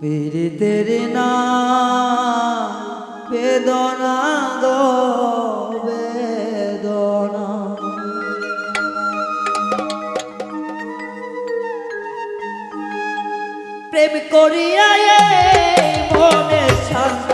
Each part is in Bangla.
পীড়িতের না বেদনা দো মরিয়ায় মনে শান্ত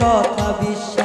কথা বিশ্বাস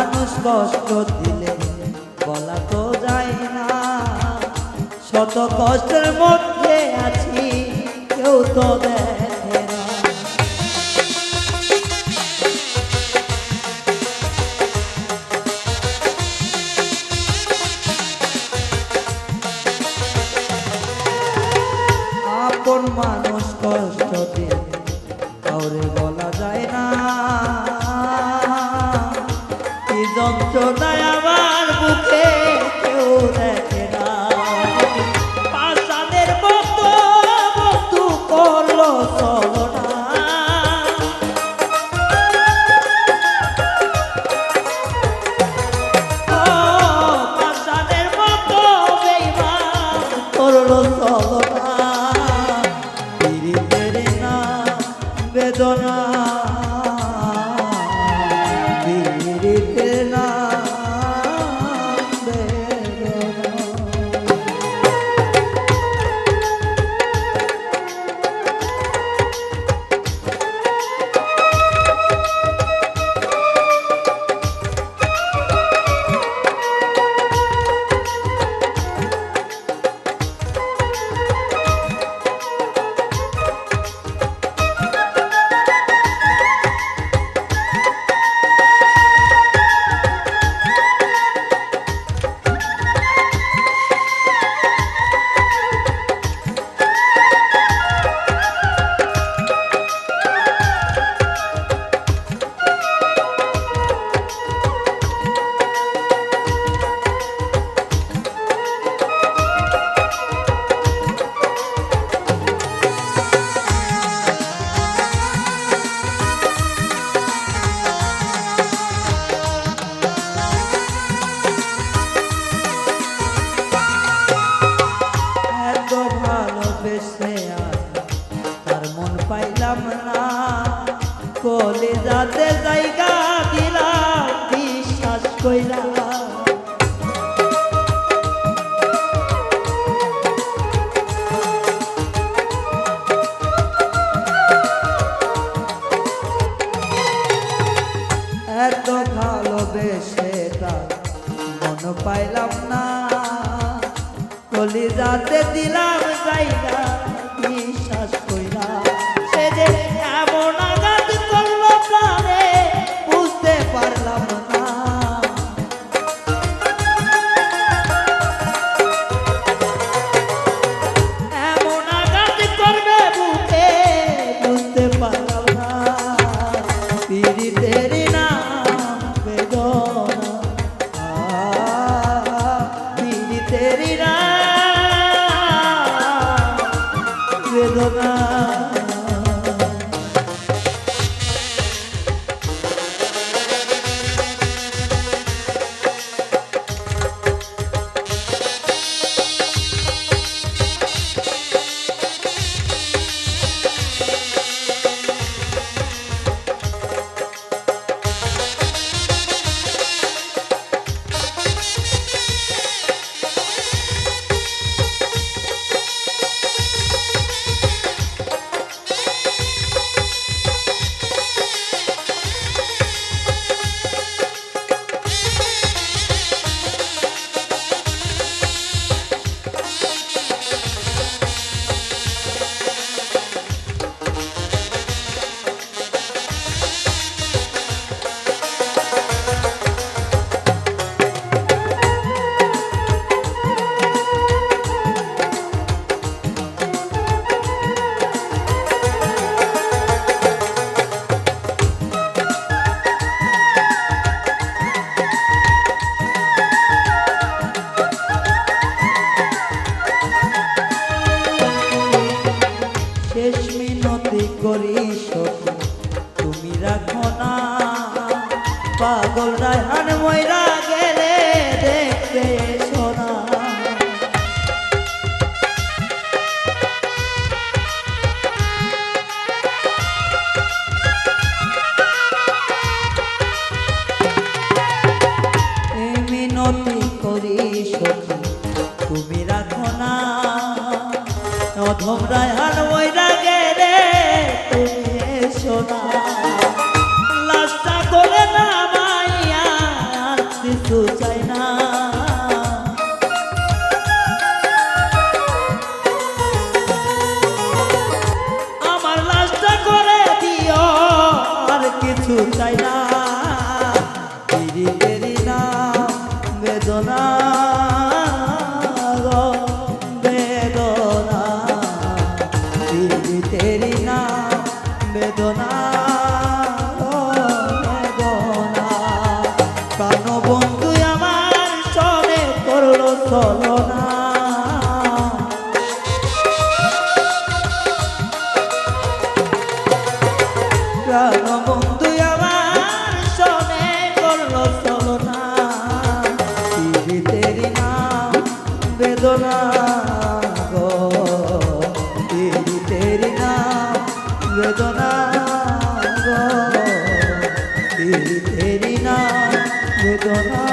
মানুষ কষ্ট দিলে বলা তো যায় না। শত কষ্টের মধ্যে আছি, কেউ তো আপন মানুষ কষ্ট দিলে কাউরে বলা যায় না। বঞ্চনা বলে যাতে জায়গা দিলা বিশ্বাস কইরা। এত ভালোবেসে তার মন পাইলাম না। কলিজাতে দিলাম জায়গা। বেদনা করি সখী তুমি রাখো না। পাগল রায়হান ময়রা গেলে দেখতে সোনা। কিছু চাই না। প্রাণ বন্ধু আমার শোনে করল চলো না তেরি নাম বেদনা গো। তেরি তেরি নাম বেদনা গো। তেরি তেরি নাম বেদনা